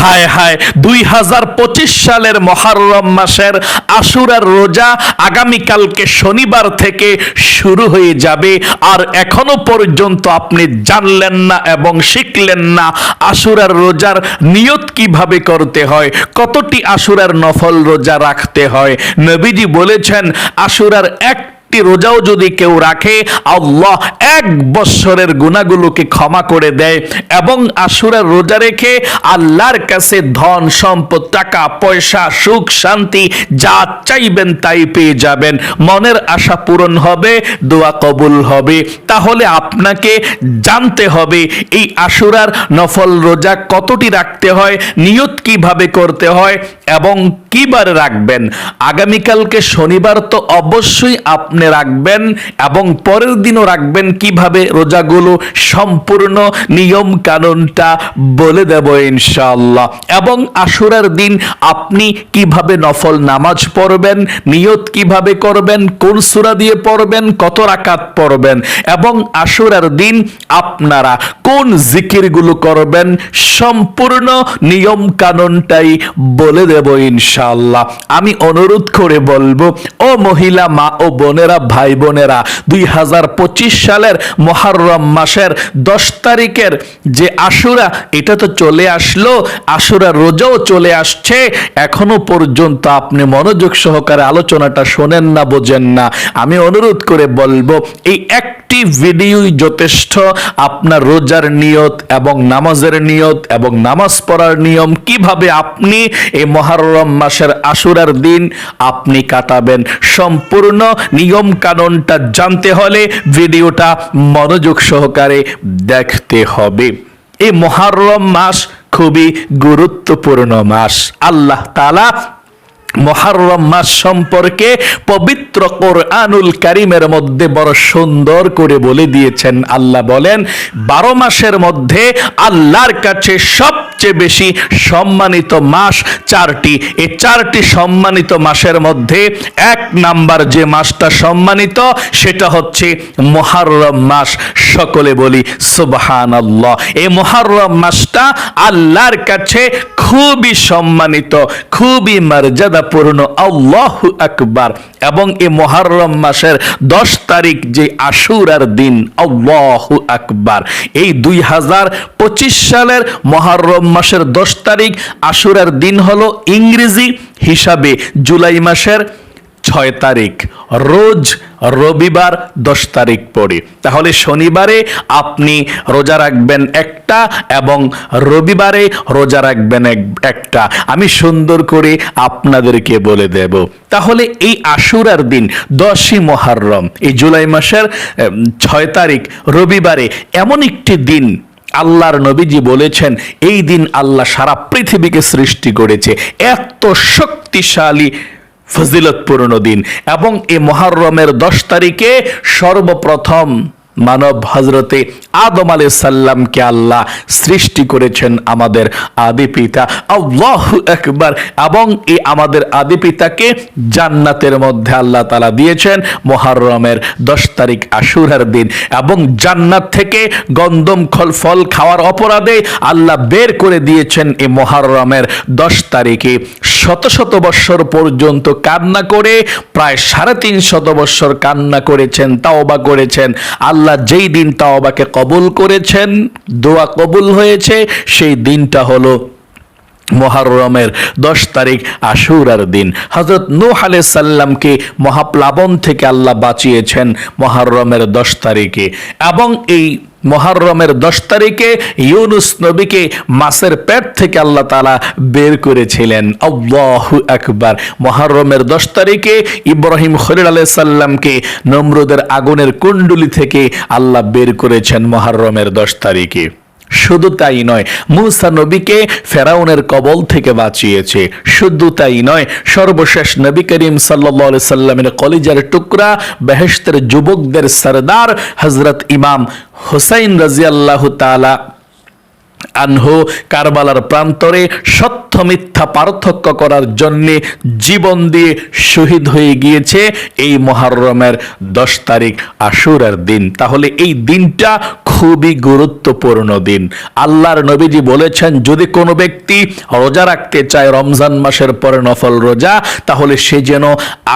হায় হায়, দুই হাজার পঁচিশ সালের মহারম মাসের আশুরার রোজা আগামীকালকে শনিবার থেকে শুরু হয়ে যাবে। আর এখনও পর্যন্ত আপনি জানলেন না এবং শিখলেন না আশুরার রোজার নিয়ত কীভাবে করতে হয়, কতটি আশুরার নফল রোজা রাখতে হয়। নবীজি বলেছেন, আশুরার এক একটি রোজাও যদি কেউ রাখে, আল্লাহ এক বৎসরের গুণাগুলোকে ক্ষমা করে দেয় এবং আশুরার রোজা রেখে আল্লাহর কাছে ধন, সম্পদ, টাকা, পয়সা, সুখ, শান্তি যা চাইবেন তাই পেয়ে যাবেন। মনের আশা পূরণ হবে, দোয়া কবুল হবে। তাহলে আপনাকে জানতে হবে, এই আশুরার নফল রোজা কতটি রাখতে হয়, নিয়ত কীভাবে করতে হয় এবং কিবার রাখবেন? আগামীকালকে শনিবার তো অবশ্যই আপনি রাখবেন এবং পরের দিনও রাখবেন। কীভাবে? রোজাগুলো সম্পূর্ণ নিয়ম কানুনটা বলে দেব ইনশাআল্লাহ। এবং আশুরার দিন আপনি কীভাবে নফল নামাজ পড়বেন? নিয়ত কীভাবে করবেন? কোন সূরা দিয়ে পড়বেন? কত রাকাত পড়বেন? এবং আশুরার দিন আপনারা কোন জিকিরগুলো করবেন? সম্পূর্ণ নিয়ম কানুনটাই বলে দেব ইনশাআল্লাহ। আমি অনুরোধ করে বলব, ও মহিলা, মা ও বোনেরা, ভাই বোনেরা, দুই হাজার পঁচিশ সালের মহারম মাসের দশ তারিখের যে আশুরা, এটা তো চলে আসলো, আশুরা রোজাও চলে আসছে। এখনও পর্যন্ত আপনি মনোযোগ সহকারে আলোচনাটা শোনেন না, বোঝেন না। আমি অনুরোধ করে বলব, এই একটি ভিডিওই যথেষ্ট। আপনার রোজার নিয়ত এবং নামাজের নিয়ত এবং নামাজ পড়ার নিয়ম, কীভাবে আপনি এই মহারম মাসের আশুরার দিন আপনি কাটাবেন। সম্পূর্ণ নিয়ম কানুনটা জানতে হলে ভিডিওটা মনোযোগ সহকারে দেখতে হবে। এই মহারম মাস খুবই গুরুত্বপূর্ণ মাস। আল্লাহ তালা মহারম মাস সম্পর্কে পবিত্র কোরআনুল কারিমের মধ্যে বড় সুন্দর করে বলে দিয়েছেন। আল্লাহ বলেন, বারো মাসের মধ্যে আল্লাহর কাছে সবচেয়ে বেশি সম্মানিত মাস চারটি। এই চারটি সম্মানিত মাসের মধ্যে এক নাম্বার যে মাসটা সম্মানিত, সেটা হচ্ছে মহারম মাস। সকলে বলি সুবহান আল্লাহ এই মহারম মাসটা আল্লাহর কাছে খুবই সম্মানিত, খুবই মর্যাদাপূর্ণ আল্লাহ আকবার। এবং এই মহারম মাসের দশ তারিখ যে আশুরার দিন, আল্লাহ আকবার। এই দুই হাজার পঁচিশ সালের মহারম মাসের দশ তারিখ আশুরার দিন হলো ইংরেজি হিসাবে জুলাই মাসের ছয় তারিখ। রোজ রবিবার দশ তারিখ পড়ে। তাহলে শনিবারে আপনি রোজা রাখবেন একটা এবং রবিবারে রোজা রাখবেন এক- একটা। আমি সুন্দর করে আপনাদেরকে বলে দেব। তাহলে এই আশুরার দিন দশই মহারম এই জুলাই মাসের ছয় তারিখ রবিবারে এমন একটি দিন আল্লাহর নবীজি বলেছেন, এই দিন আল্লাহ সারা পৃথিবীকে সৃষ্টি করেছে। এত শক্তিশালী ফজিলতপূর্ণ দিন। এবং এই মহারমের দশ তারিখে সর্বপ্রথম মানব হজরতে আদম আলাই সাল্লামকে আল্লাহ সৃষ্টি করেছেন আমাদের আদি পিতা। আল্লাহ একবার এবং এই আমাদের আদি পিতাকে জান্নাতের মধ্যে আল্লাহ তালা দিয়েছেন মহারমের দশ তারিখ আশুরার দিন। এবং জান্নাত থেকে গন্দম খল ফল খাওয়ার অপরাধে আল্লাহ বের করে দিয়েছেন এই মহারমের দশ তারিখে। শত শত বৎসর পর্যন্ত কান্না করে, প্রায় সাড়ে তিন শত বৎসর কান্না করেছেন, তাওবা করেছেন। আল্লাহ যেই দিন তাওবাকে কবুল করেছেন, দোয়া কবুল হয়েছে, সেই দিনটা হলো মহারমের দশ তারিখ আশুরার দিন। হজরত নূহ আলি সাল্লামকে মহাপ্লাবন থেকে আল্লাহ বাঁচিয়েছেন মহারমের দশ তারিখে। এবং এই মহারমের দশ তারিখে ইউনুস নবীকে মাসের পেট থেকে আল্লাহ তালা বের করেছিলেন। আল্লাহু একবার মহারমের দশ তারিখে ইব্রাহিম খলিল আলাই সাল্লামকে নম্রদের আগুনের কুণ্ডুলি থেকে আল্লাহ বের করেছেন মহারমের দশ তারিখে। শুধু তাই নয়, মুসা নবীকে ফেরাউনের কবল থেকে বাঁচিয়েছে। শুধু তাই নয়, সর্বশেষ নবী করিম সাল্লি সাল্লামের কলিজার টুকরা বেহেস্তের যুবকদের সরদার হজরত ইমাম হুসাইন রাজিয়াল্লাহ তালা আনহু কারবালার প্রান্তরে সত্য মিথ্যা পার্থক্য করার জন্যে জীবন দিয়ে শহীদ হয়ে গিয়েছে এই মহারমের দশ তারিখ আশুরের দিন। তাহলে এই দিনটা খুবই গুরুত্বপূর্ণ দিন। আল্লাহর নবীজি বলেছেন, যদি কোনো ব্যক্তি রোজা রাখতে চায়, রমজান মাসের পরে নফল রোজা, তাহলে সে যেন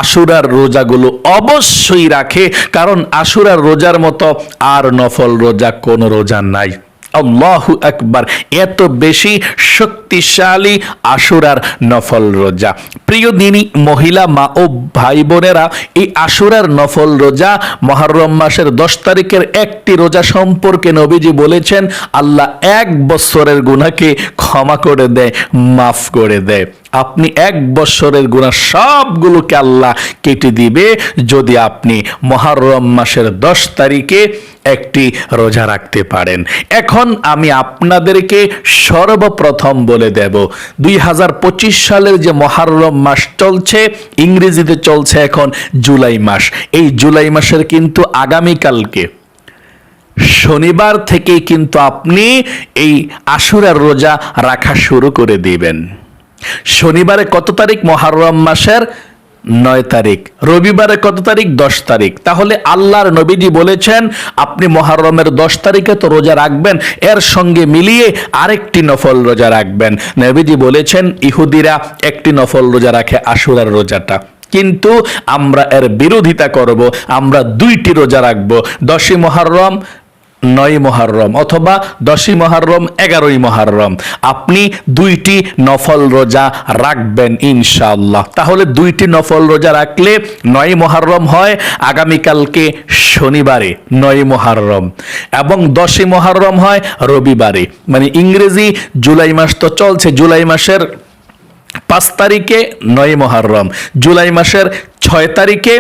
আশুরার রোজাগুলো অবশ্যই রাখে, কারণ আশুরার রোজার মতো আর নফল রোজা কোনো রোজা নাই। আল্লাহু আকবার, এত বেশি শক্তিশালী আশুরার নফল রোজা। প্রিয় দিনী মহিলা, মা ও ভাই বোনেরা, এই আশুরার নফল রোজা মহরম মাসের দশ তারিখের একটি রোজা সম্পর্কে নবীজি বলেছেন, আল্লাহ এক বছরের গুনাহকে ক্ষমা করে দেয় মাফ করে দেয় আপনি এক বছরের গুণা সবগুলোকে আল্লাহ কেটে দিবে, যদি আপনি মহারম মাসের দশ তারিখে একটি রোজা রাখতে পারেন। এখন আমি আপনাদেরকে সর্বপ্রথম বলে দেব, দুই হাজার পঁচিশ সালের যে মহারম মাস চলছে, ইংরেজিতে চলছে এখন জুলাই মাস। এই জুলাই মাসের কিন্তু আগামীকালকে। শনিবার থেকে কিন্তু আপনি এই আশুরার রোজা রাখা শুরু করে দিবেন। শনিবারে কত তারিখ মহারম মাসের? নয় তারিখ। রবিবারে কত তারিখ? দশ তারিখ। তাহলে আল্লাহর নবীজি বলেছেন, আপনি মহারমের দশ তারিখে তো রোজা রাখবেন, এর সঙ্গে মিলিয়ে আরেকটি নফল রোজা রাখবেন। নবীজি বলেছেন, ইহুদিরা একটি নফল রোজা রাখে, আশুরার রোজাটা। কিন্তু আমরা এর বিরোধিতা করব, আমরা দুইটি রোজা রাখব। দশই মহারম নয় মহারম অথবা দশই মহারম, এগারোই মহারম। আপনি দুইটি নফল রোজা রাখবেন ইনশাআল্লাহ। তাহলে দুইটি নফল রোজা রাখলে নয় মহারম হয় আগামীকালকে শনিবারে নয় মহারম এবং দশই মহারম হয় রবিবারে। মানে ইংরেজি জুলাই মাস তো চলছে, জুলাই মাসের পাঁচ তারিখে নয় মহারম, জুলাই মাসের ছয় তারিখে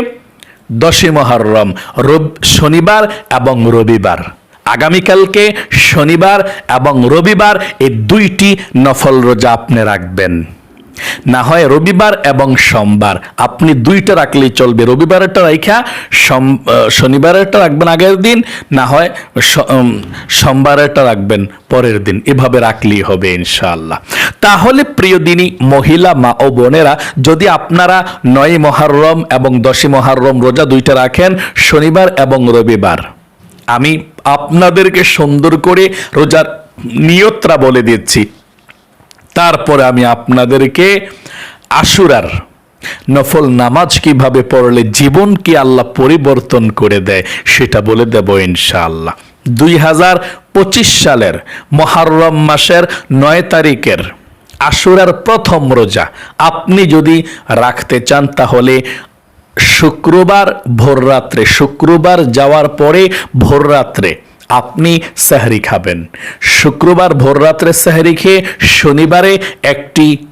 দশই মহারম, রব, শনিবার এবং রবিবার। আগামীকালকে শনিবার এবং রবিবার এই দুইটি নফল রোজা আপনি রাখবেন। না হয় রবিবার এবং সোমবার। আপনি দুইটা রাখলেই চলবে। রবিবারেরটা রাখা সোম আহ, শনিবারেরটা রাখবেন আগের দিন না হয় সোমবারেরটা রাখবেন পরের দিন। এভাবে রাখলেই হবে ইনশাআল্লাহ। তাহলে প্রিয় দিনী মহিলা মা ও বোনেরা যদি আপনারা নয় মহারম এবং দশই মহারম রোজা দুইটা রাখেন শনিবার এবং রবিবার আমি আপনাদেরকে সুন্দর করে রোজার নিয়ত্রা বলে দিচ্ছি। তারপরে আমি আপনাদেরকে আশুরার নফল নামাজ কীভাবে পড়লে জীবন কি আল্লাহ পরিবর্তন করে দেয় সেটা বলে দেব ইনশাআল্লাহ। দুই হাজার পঁচিশ সালের মহারম মাসের নয় তারিখের আশুরার প্রথম রোজা আপনি যদি রাখতে চান তাহলে শুক্রবার ভোররাত্রে শুক্রবার যাওয়ার পরে ভোররাত্রে আপনি সাহরি খাবেন। শুক্রবার ভোররাত্রে সাহরি খেয়ে শনিবারে একটি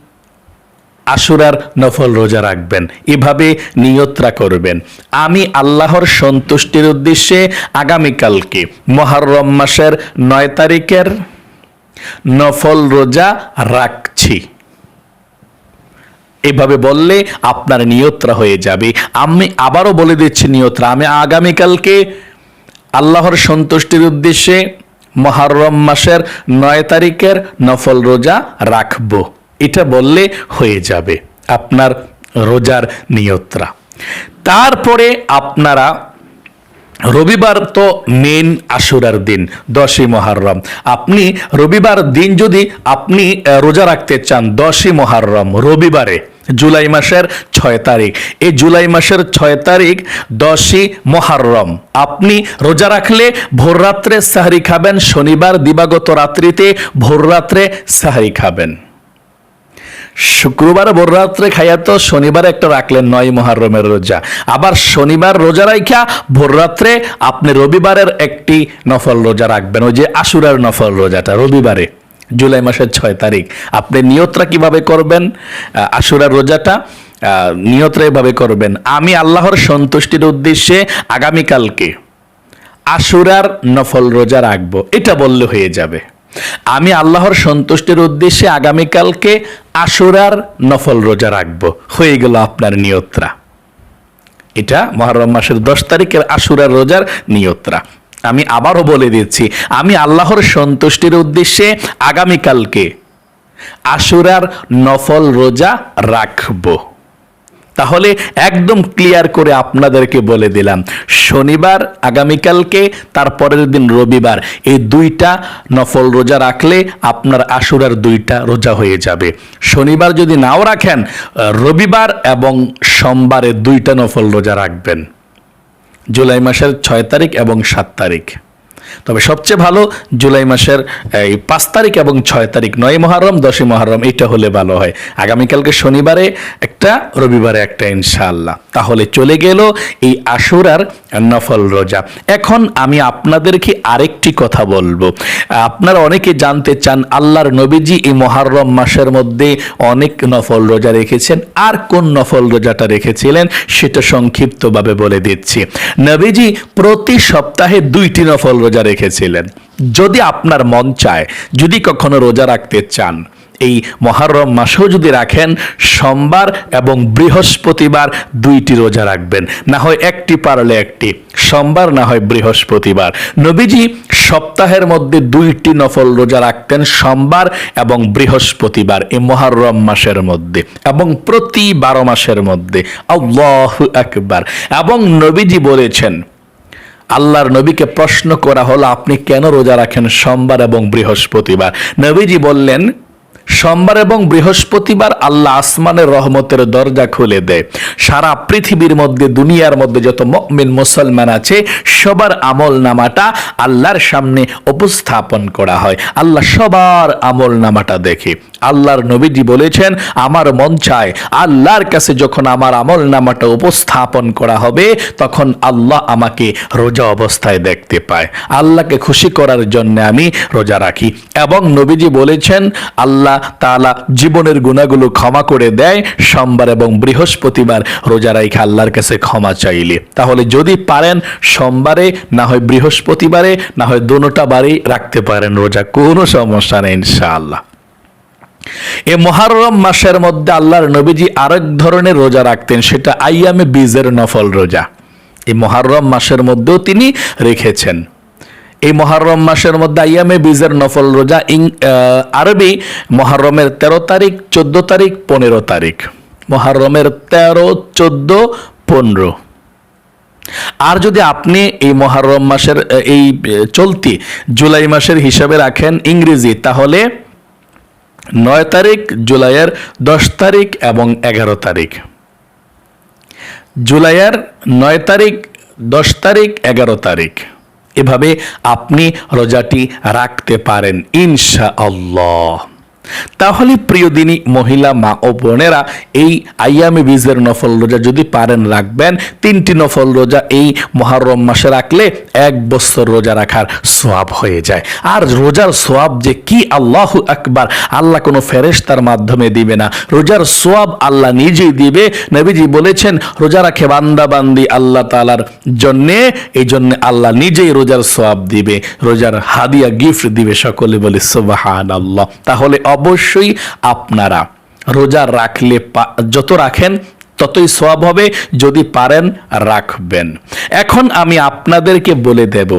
আশুরার নফল রোজা রাখবেন। এভাবে নিয়ত্রা করবেন। আমি আল্লাহর সন্তুষ্টির উদ্দেশ্যে আগামীকালকে মহারম মাসের নয় তারিখের নফল রোজা রাখছি। এভাবে বললে আপনার নিয়ত্রা হয়ে যাবে। আমি আবারও বলে দিচ্ছি নিয়ত্রা। আমি আগামীকালকে আল্লাহর সন্তুষ্টির উদ্দেশ্যে মহারম মাসের নয় তারিখের নফল রোজা রাখব। এটা বললে হয়ে যাবে আপনার রোজার নিয়ত্রা। তারপরে আপনারা রবিবার তো মেন আশুরার দিন, দশই মহারম। আপনি রবিবার দিন যদি আপনি রোজা রাখতে চান, দশই মহারম রবিবারে জুলাই মাসের ছয় তারিখ। এই জুলাই মাসের ছয় তারিখ দশই মহারম। আপনি রোজা রাখলে ভোররাত্রে সাহারি খাবেন, শনিবার দিবাগত রাত্রিতে ভোররাত্রে সাহারি খাবেন। শুক্রবার ভোররাত্রে খাইয়া তো শনিবার একটা রাখলেন নয় মহারমের রোজা। আবার শনিবার রোজা রাখা ভোররাত্রে আপনি রবিবারের একটি নফল রোজা রাখবেন। ওই যে আশুরার নফল রোজাটা রবিবারে। জুলাই মাসের ছয় তারিখ। আপনি নিয়তরা কীভাবে করবেন? আশুরার রোজাটা নিয়তরা এভাবে করবেন। আমি আল্লাহর সন্তুষ্টির উদ্দেশ্যে আগামীকালকে আশুরার নফল রোজা রাখব। এটা বললে হয়ে যাবে। আমি আল্লাহর সন্তুষ্টির উদ্দেশ্যে আগামীকালকে আশুরার নফল রোজা রাখব। হয়ে গেল আপনার নিয়ত্রা। এটা মহরম মাসের দশ তারিখের আশুরার রোজার নিয়ত্রা। আমি আবারও বলে দিচ্ছি, আমি আল্লাহর সন্তুষ্টির উদ্দেশ্যে আগামীকালকে আশুরার নফল রোজা রাখব। তাহলে একদম ক্লিয়ার করে আপনাদেরকে বলে দিলাম, শনিবার আগামীকালকে, তারপরের দিন রবিবার, এই দুইটা নফল রোজা রাখলে আপনার আশুরার দুইটা রোজা হয়ে যাবে। শনিবার যদি নাও রাখেন, রবিবার এবং সোমবারে দুইটা নফল রোজা রাখবেন। জুলাই মাসের ছয় তারিখ এবং সাত তারিখ। তবে সবচেয়ে ভালো জুলাই মাসের, এই পাঁচ তারিখ এবং ছয় তারিখ, নয় মহরম, দশই মহরম, এটা হলে ভালো হয়। আগামীকালকে শনিবারে একটা, রবিবারে একটা ইনশাআল্লাহ। তাহলে চলে গেল এই আশুরার নফল রোজা। এখন আমি আপনাদেরকে আরেকটি কথা বলব। আপনারা অনেকে জানতে চান, আল্লাহর নবীজি এই মহারম মাসের মধ্যে অনেক নফল রোজা রেখেছেন। আর কোন নফল রোজাটা রেখেছিলেন, সেটা সংক্ষিপ্তভাবে বলে দিচ্ছি। নবীজি প্রতি সপ্তাহে দুইটি নফল রোজা রেখেছিলেন। যদি আপনার মন চায়, যদি কখনো রোজা রাখতে চান, এই মহারম মাসেও যদি রাখেন, সোমবার এবং বৃহস্পতিবার দুইটি রোজা রাখবেন। না হয় একটি পারলে একটি, সোমবার না হয় বৃহস্পতিবার। নবীজি সপ্তাহের মধ্যে দুইটি নফল রোজা রাখতেন, সোমবার এবং বৃহস্পতিবার, এই মহারম মাসের মধ্যে এবং প্রতি বারো মাসের মধ্যে। আল্লাহ আকবার। এবং নবীজি বলেছেন আল্লাহর নবীকে প্রশ্ন করা হলো, আপনি কেন রোজা রাখেন সোমবার এবং বৃহস্পতিবার? নবীজি বললেন, সোমবার এবং বৃহস্পতিবার আল্লাহ আসমানের রহমতের দরজা খুলে দেয়। সারা পৃথিবীর মধ্যে, দুনিয়ার মধ্যে যত মমিন, মুসলমান আছে, সবার আমল নামাটা আল্লাহর সামনে উপস্থাপন করা হয়। আল্লাহ সবার আমল নামাটা দেখে। আল্লাহর নবীজি বলেছেন, আমার মন চায় আল্লাহর কাছে যখন আমার আমল নামাটা উপস্থাপন করা হবে, তখন আল্লাহ আমাকে রোজা অবস্থায় দেখতে পায়। আল্লাহকে খুশি করার জন্য আমি রোজা রাখি। এবং নবীজি বলেছেন, আল্লাহ তাআলা জীবনের গুণাগুলো ক্ষমা করে দেয়। সোমবার এবং বৃহস্পতিবার রোজা রাখে আল্লাহর কাছে ক্ষমা চাইলে। তাহলে যদি পারেন সোমবারে, না হয় বৃহস্পতিবারে, না হয় দোনোটা বারেই রাখতে পারেন রোজা, কোনো সমস্যা নেই ইনশাআল্লাহ। এ মহারম মাসের মধ্যে আল্লাহর নবীজি আরেক ধরনের রোজা রাখতেন, সেটা আইয়ামে বীজের নফল রোজা। এই মহারম মাসের মধ্যেও তিনি রেখেছেন। এই মহারম মাসের মধ্যে আইয়ামে বীজের নফল রোজা ইং আরবি মহারমের তেরো তারিখ, চোদ্দ তারিখ, পনেরো তারিখ। মহারমের তেরো, চোদ্দ, পনেরো। আর যদি আপনি এই মহারম মাসের এই চলতি জুলাই মাসের হিসাবে রাখেন ইংরেজি, তাহলে নয় তারিখ, জুলাইয়ের দশ তারিখ এবং এগারো তারিখ। জুলাইয়ের নয় তারিখ, দশ তারিখ, এগারো তারিখ। এভাবে আপনি রোজাটি রাখতে পারেন ইনশা আল্লাহ তাহলে প্রিয় দিনী মহিলা, মা ও বোনেরা, এই আইয়ামি বীজের নফল রোজা যদি পারেন রাখবেন, তিনটি নফল রোজা এই মহারম মাসে রাখলে এক বছর রোজা রাখার সোয়াব হয়ে যায়। আর রোজার সোয়াব যে কি আল্লাহ আকবার, আল্লাহ কোনো ফেরেশতার মাধ্যমে দিবে না। রোজার সোয়াব আল্লাহ নিজেই দিবে। নবীজি বলেছেন, রোজা রাখে বান্দা বান্দি আল্লাহ তালার জন্যে, এই জন্য আল্লাহ নিজেই রোজার সোয়াব দিবে। রোজার হাদিয়া গিফট দিবে সকলে বলে সুবাহান আল্লাহ তাহলে অবশ্যই আপনারা। রোজা রাখলে যত রাখেন, ততই সব হবে। যদি পারেন, রাখবেন। এখন আমি আপনাদেরকে বলে দেব,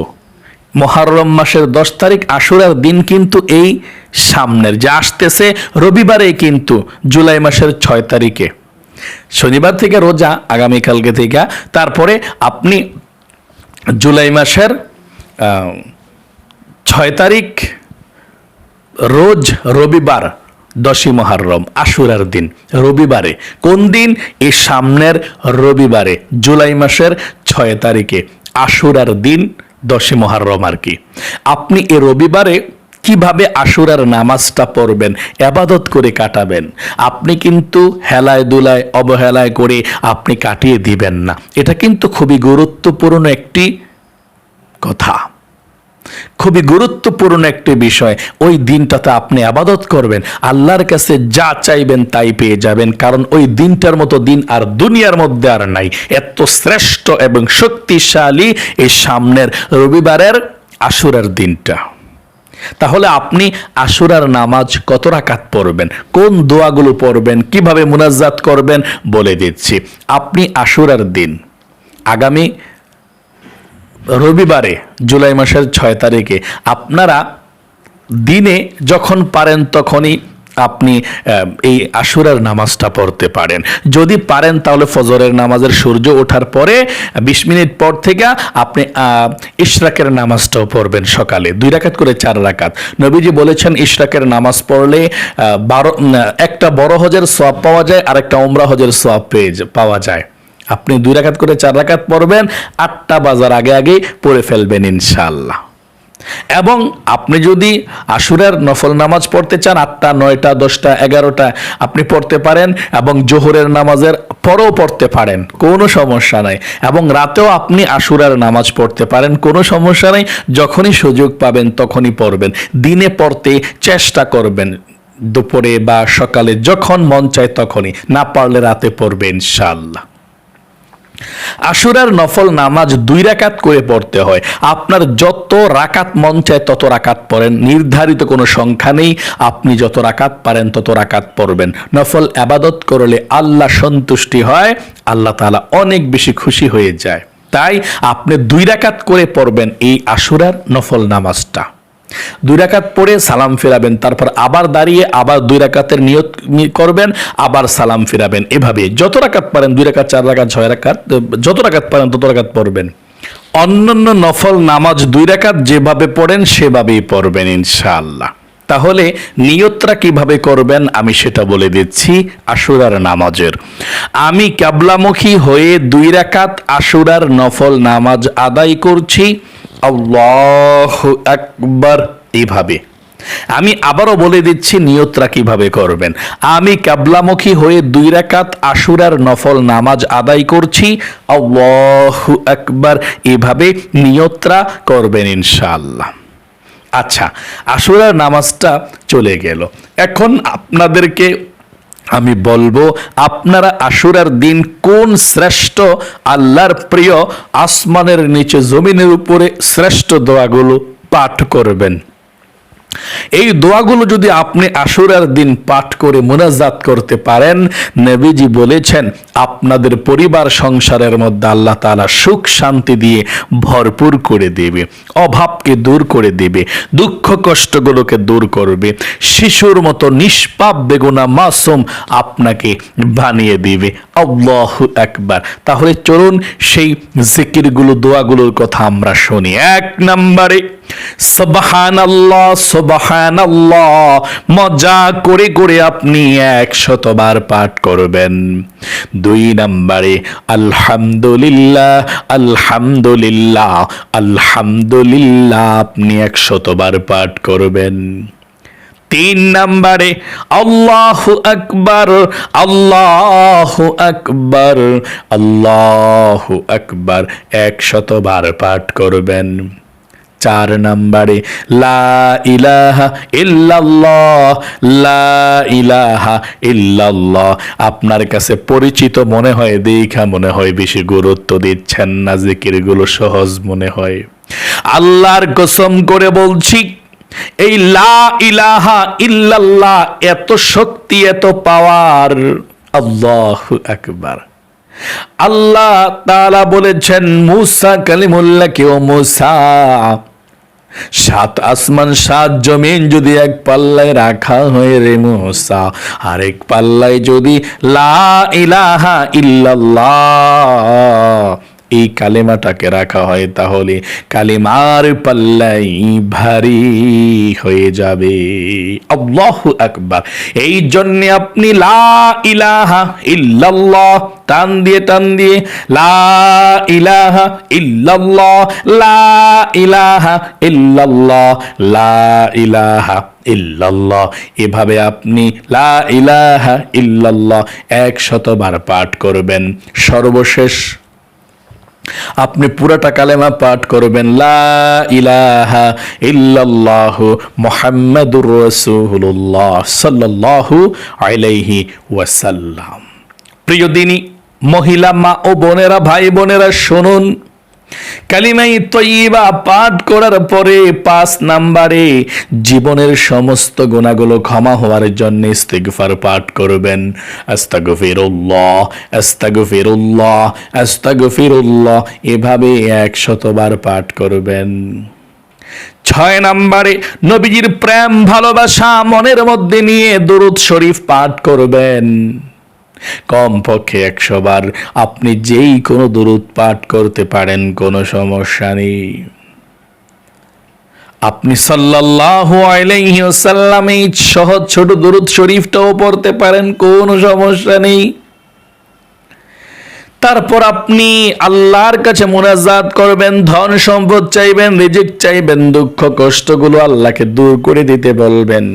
মহারম মাসের দশ তারিখ আশুরার দিন কিন্তু এই সামনের, যে আসতেছে রবিবারে কিন্তু জুলাই মাসের ছয় তারিখে। শনিবার থেকে রোজা, আগামীকালকে থেকে। তারপরে আপনি জুলাই মাসের ছয় তারিখ রোজ রবিবার দশই মহারম আশুরার দিন। রবিবারে কোন দিন? এই সামনের রবিবারে, জুলাই মাসের ছয় তারিখে, আশুরার দিন দশই মহারম আর কি। আপনি এ রবিবারে কীভাবে আশুরার নামাজটা পড়বেন, এবাদত করে কাটাবেন, আপনি কিন্তু হেলায় দুলায়, অবহেলায় করে আপনি কাটিয়ে দিবেন না। এটা কিন্তু খুবই গুরুত্বপূর্ণ একটি কথা। খুবই গুরুত্বপূর্ণ একটি বিষয়। ওই দিনটাতে আপনি আবাদত করবেন, আল্লাহর কাছে যা চাইবেন তাই পেয়ে যাবেন, কারণ ওই দিনটার মতো দিন আর দুনিয়ার মধ্যে আর নাই। এত শ্রেষ্ঠ এবং শক্তিশালী এই সামনের রবিবারের আশুরের দিনটা। তাহলে আপনি আশুরার নামাজ কত রাকাত পড়বেন? কোন দোয়াগুলো পড়বেন? কীভাবে মুনাজ্জাত করবেন? বলে দিচ্ছি। আপনি আশুরার দিন। আগামী রবিবারে, জুলাই মাসের ছয় তারিখে, আপনারা দিনে যখন পারেন তখনই আপনি এই আশুরার নামাজটা পড়তে পারেন। যদি পারেন তাহলে ফজরের নামাজের সূর্য ওঠার পরে, বিশ মিনিট পর থেকে আপনি ইশরাকের নামাজটাও পড়বেন সকালে। দুই রাকাত করে চার রাকাত। নবীজি বলেছেন, ইশরাকের নামাজ পড়লে বারো একটা বড় হজের সোয়াব পাওয়া যায় আর একটা ওমরা হজের সোয়াব পেয়ে পাওয়া যায়। আপনি দুই রাকাত করে চার রাকাত পড়বেন, আটটা বাজার আগে আগে পড়ে ফেলবেন ইনশাল্লাহ এবং আপনি যদি আশুরের নফল নামাজ পড়তে চান, আটটা, নয়টা, দশটা, এগারোটা আপনি পড়তে পারেন এবং জোহরের নামাজের পরেও পড়তে পারেন, কোনো সমস্যা নাই। এবং রাতেও আপনি আশুরার নামাজ পড়তে পারেন, কোনো সমস্যা নাই। যখনই সুযোগ পাবেন তখনই পড়বেন। দিনে পড়তে চেষ্টা করবেন দুপুরে বা সকালে, যখন মন চায় তখনই, না পারলে রাতে পড়বে ইনশাআল্লাহ। আশুরার নফল নামাজ দুই রাকাত করে পড়তে হয়। আপনার যত রাকাত মন চায় তত রাকাত পড়েন। নির্ধারিত কোনো সংখ্যা নেই। আপনি যত রাকাত পারেন তত রাকাত পড়বেন। নফল আবাদত করলে আল্লাহ সন্তুষ্টি হয়, আল্লাহ তাআলা অনেক বেশি খুশি হয়ে যায়। তাই আপনি দুই রাকাত করে পড়বেন এই আশুরার নফল নামাজটা। দুই রাকাত পড়ে সালাম ফেরাবেন, তারপর আবার দাঁড়িয়ে আবার দুই রাকাতের নিয়ত করবেন, আবার সালাম ফেরাবেন। এভাবে যত রাকাত পারেন, দুই রাকাত, চার রাকাত, ছয় রাকাত, যত রাকাত পারেন, তত রাকাত পড়বেন। অন্যান্য নফল নামাজ দুই রাকাত যেভাবে পড়েন, সেভাবেই পড়বেন ইনশাআল্লাহ। তাহলে নিয়তরা কীভাবে করবেন, আমি সেটা বলে দিচ্ছি, আশুরার নামাজের। আমি ক্যাবলামুখী হয়ে দুই রাকাত আশুরার নফল নামাজ আদায় করছি। আল্লাহ আকবার এইভাবে। আমি আবারও বলে দিচ্ছি, নিয়তরা কীভাবে করবেন? আমি কাবলামুখী হয়ে দুই রাকাত আশুরার নফল নামাজ আদায় করছি, আল্লাহ আকবার, এভাবে নিয়তরা করবেন ইনশাআল্লাহ। আচ্ছা আশুরার নামাজটা চলে গেল। এখন আপনাদেরকে আমি বলব, আপনারা আশুরার দিন কোন শ্রেষ্ঠ, আল্লাহর প্রিয়, আসমানের নিচে জমিনের উপরে শ্রেষ্ঠ দোয়াগুলো পাঠ করবেন। এই দোয়াগুলো যদি আপনি আশুরার দিন পাঠ করে মোনাজাত করতে পারেন, নবীজি বলেছেন, আপনাদের পরিবার সংসারের মধ্যে আল্লাহ তাআলা সুখ শান্তি দিয়ে ভরপুর করে দেবে, অভাবকে দূর করে দেবে, দুঃখ কষ্টগুলোকে দূর করবে, শিশুর মতো নিষ্পাপ বেগুনা মাসুম আপনাকে বানিয়ে দেবে। আল্লাহ একবার তাহলে চলুন সেই জিকিরগুলো, দোয়াগুলোর কথা আমরা শুনি। এক নম্বরে সবহান আল্লাহ সবহান মজা করে করে আপনি একশতবার পাঠ করবেন। দুই নম্বরে, আলহামদুলিল্লাহ আলহামদুলিল্লাহ আলহামদুলিল্লাহ, আপনি একশতবার পাঠ করবেন। তিন নম্বরে, আল্লাহ আকবর আল্লাহ আকবর আল্লাহ আকবর, একশতবার পাঠ করবেন। চার নম্বরে, লা ইলাহা ইল্লাল্লাহ, লা ইলাহা ইল্লাল্লাহ। আপনার কাছে পরিচিত মনে হয়, দেখা মনে হয়, বেশি গুরুত্ব দিচ্ছেন না, জিকিরগুলো সহজ মনে হয়। আল্লাহর কসম করে বলছি, এই লা ইলাহা ইল্লাল্লাহ এত শক্তি, এত পাওয়ার, আল্লাহ আকবার। আল্লাহ তাআলা বলেছেন, মুসা কালিমুল্লাহ কেউ মুসা? সাত আসমান, সাত জমিন যদি এক পাল্লায় রাখা হয় রে মুসা, আরেক পাল্লায় যদি লা ইলাহা ইল্লাল্লাহ এই কালেমাটাকে রাখা হয় তাহলে কালেমার পাল্লাই ভারী হয়ে যাবে। আল্লাহ আকবার। এই জন্যে আপনি লা ইলাহা ইল্লাল্লাহ টান দিয়ে টান দিয়ে লা ইলাহা ইল্লাল্লাহ, লা ইলাহা ইল্লাল্লাহ, লা ইলাহা ইল্লাল্লাহ। এভাবে আপনি লা ইলাহা ইল্লাল্লাহ একশতবার পাঠ করবেন। সর্বশেষ আপনি পুরাটা কালেমা পাঠ করবেন, লা ইলাহা মোহাম্মদুর ওয়াসাল্লাম। প্রিয় দিনী, মহিলা মা ও বোনেরা, ভাই বোনেরা, শুনুন। কালিমাই তৈবা পাঠ করার পরে পাঁচ নাম্বারে জীবনের সমস্ত গুণাগুলো ক্ষমা হওয়ার জন্য ইস্তিগফার পাঠ করবেন। আস্তাগফিরুল্লাহ আস্তাগফিরুল্লাহ আস্তাগফিরুল্লাহ, এভাবে একশতবার পাঠ করবেন। ছয় নাম্বারে নবীজির প্রেম, ভালোবাসা, মনের মধ্যে নিয়ে দরুদ শরীফ পাঠ করবেন। কমপক্ষে একশো বার। আপনি যেই কোনো দরুদ পাঠ করতে পারেন, কোনো সমস্যা নেই। আপনি সাল্লাল্লাহু আলাইহি ওয়াসাল্লাম এই সহজ ছোট দরুদ শরীফটাও পড়তে পারেন, কোনো সমস্যা নেই। তারপর আপনি আল্লাহর কাছে মোনাজাত করবেন, ধন সম্পদ চাইবেন, রিজিক চাইবেন, দুঃখ কষ্টগুলো আল্লাহকে দূর করে দিতে বলবেন।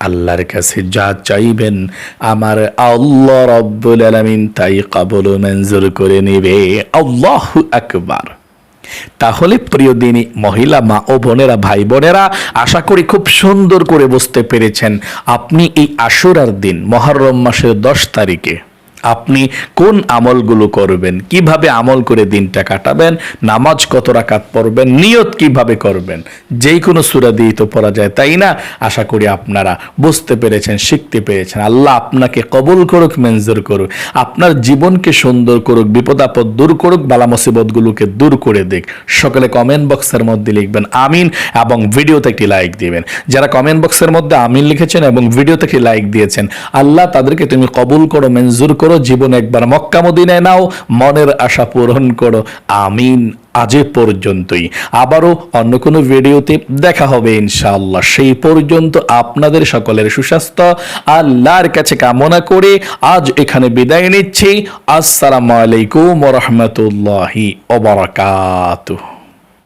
আল্লাহর কাছে যা চাইবেন, আমার আল্লাহ রব্বুল আলমিন তাই কাবল মঞ্জুর করে নেবে। আল্লাহ আকবার। তাহলে প্রিয় দিনই মহিলা মা ও বোনেরা, ভাই বোনেরা, আশা করি খুব সুন্দর করে বুঝতে পেরেছেন, আপনি এই আশুরার দিন, মহরম মাসের দশ তারিখে আপনি কোন আমলগুলো করবেন? কীভাবে আমল করে দিনটা কাটাবেন? নামাজ কত রাকাত পড়বেন? নিয়ত কীভাবে করবেন? যেই কোনো সুরা দিয়ে তো পড়া যায়, তাই না? আশা করি আপনারা বুঝতে পেরেছেন, শিখতে পেরেছেন। আল্লাহ আপনাকে কবুল করুক, মঞ্জুর করুক। আপনার জীবনকে সুন্দর করুক বিপদ আপদ দূর করুক বালা মুসিবতগুলোকে দূর করে দিক। সকলে কমেন্ট বক্সের মধ্যে লিখবেন, আমিন, এবং ভিডিওতে একটি লাইক দিবেন। যারা কমেন্ট বক্সের মধ্যে আমিন লিখেছেন এবং ভিডিওতে একটি লাইক দিয়েছেন, আল্লাহ তাদেরকে তুমি কবুল করো, মঞ্জুর করো জীবন একবার মক্কা মদিনায় নাও, মনের আশা পূরণ করো। আমিন, আজ পর্যন্তই। আবারও অন্য কোনো ভিডিওতে দেখা হবে ইনশাআল্লাহ। সেই পর্যন্ত আপনাদের সকলের সুস্বাস্থ্য, আল্লাহর কাছে কামনা করে আজ এখানে বিদায় নিচ্ছি। আসসালামু আলাইকুম রহমতুল্লাহি ওবরাকাতুহ